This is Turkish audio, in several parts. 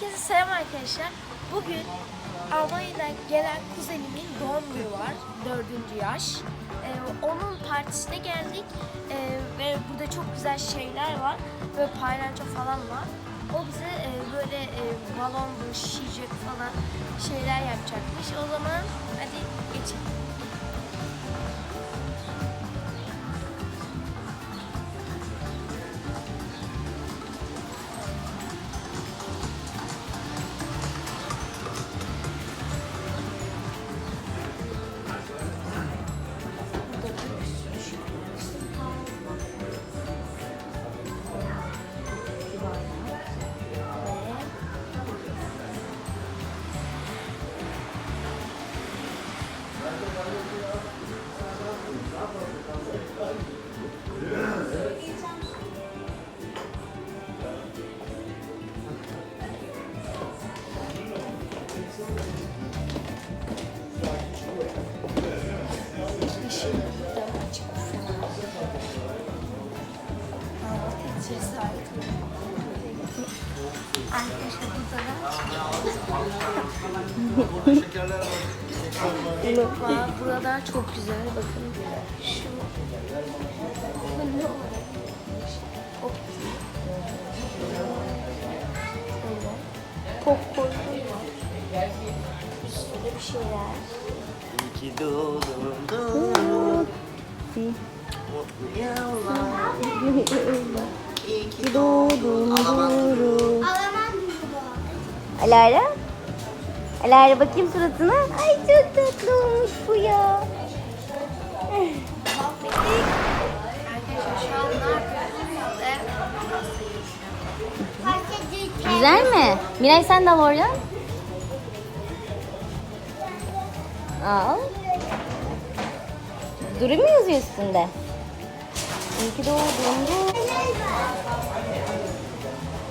Herkese selam arkadaşlar. Bugün Almanya'dan gelen kuzenimin doğum günü var. Dördüncü yaş. Ee, onun partisine geldik. Ee, ve burada çok güzel şeyler var. Böyle paylanço falan var. O bize e, böyle e, balonlu, şişecek falan şeyler yapacakmış. O zaman hadi geçelim. Aa, burada çok güzel bakın. Şu. Popcorn var. Sürü bir şeyler. İyi ki doğdun. Mutlu yıllar. İyi ki doğdun. Alara? Alara bakayım suratına. Ay çok tatlı olmuş bu ya. Güzel mi? Miray sen de al oradan. Al. Duru mu yazıyor üstünde? İyi ki doğdun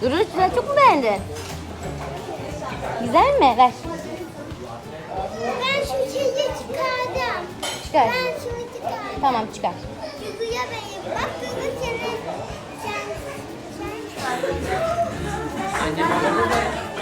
Duru. Çok mu beğendin? Güzel mi? Ver. Ben şu şeyi çıkardım. Çıkar. Ben şunu çıkardım. Tamam çıkar. Çünkü ya benim. Bak bunu senin. Sen. Olmuyor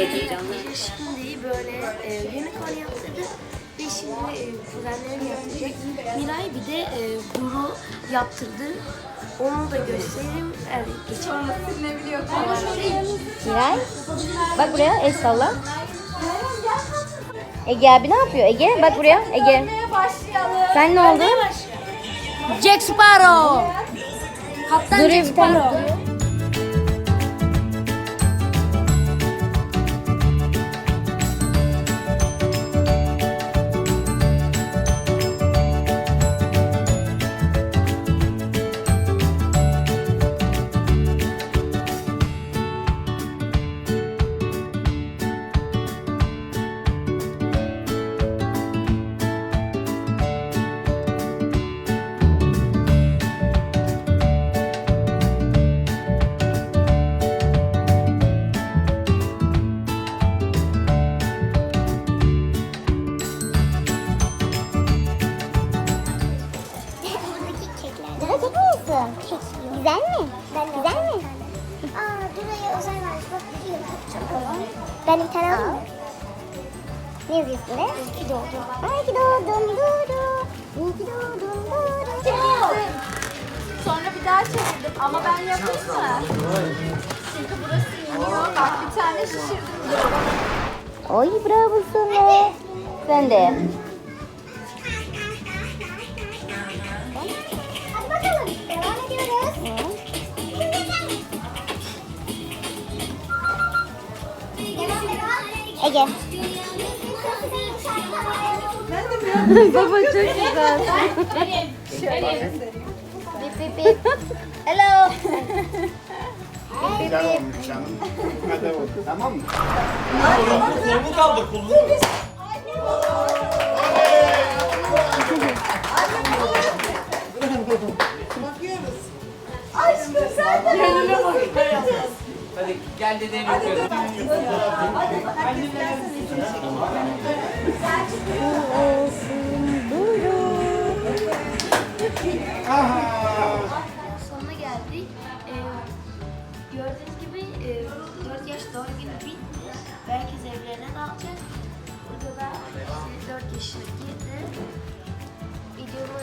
heykeller her gece canlı. Şimdi böyle e, unicorn yaptırdı ve şimdi e, kuzenlerim yaptıracak. Miray bir de e, Duru yaptırdı. Onu da göstereyim. Evet, geçelim. Miray. Bak buraya el salla. Ege abi ne yapıyor? Ege bak buraya. Ege. Sen ne oldu? Jack Sparrow. Kaptan Dur Jack. Sparrow. Dura kek mi yiyorsun? Güzel mi? Güzel mi? Aa, Dura'ya özel vermiş. Bak biliyor. Çok Ben bir tane alayım mı? Ne yazıyor üstünde? İyi ki doğdun. Ay ki doğdun Duru. İyi ki doğdun Duru. Sonra bir daha çevirdim ama ben yapayım mı? Çünkü burası iniyor. Bak bir tane şişirdim. Oy bravo sana. Sen de. Ege. Baba çok güzel. Bip bip bip. Hello. Canım. Hadi bakalım. Tamam mı? Kolunu kaldır kolunu. Hadi gel dedenin öpüyorum. Sonuna geldik. Ee, gördüğünüz gibi e, 4 yaş doğum günü bitti. Herkes evlerine dağılacak. Burada da işte 4 yaşına girdi. Videomu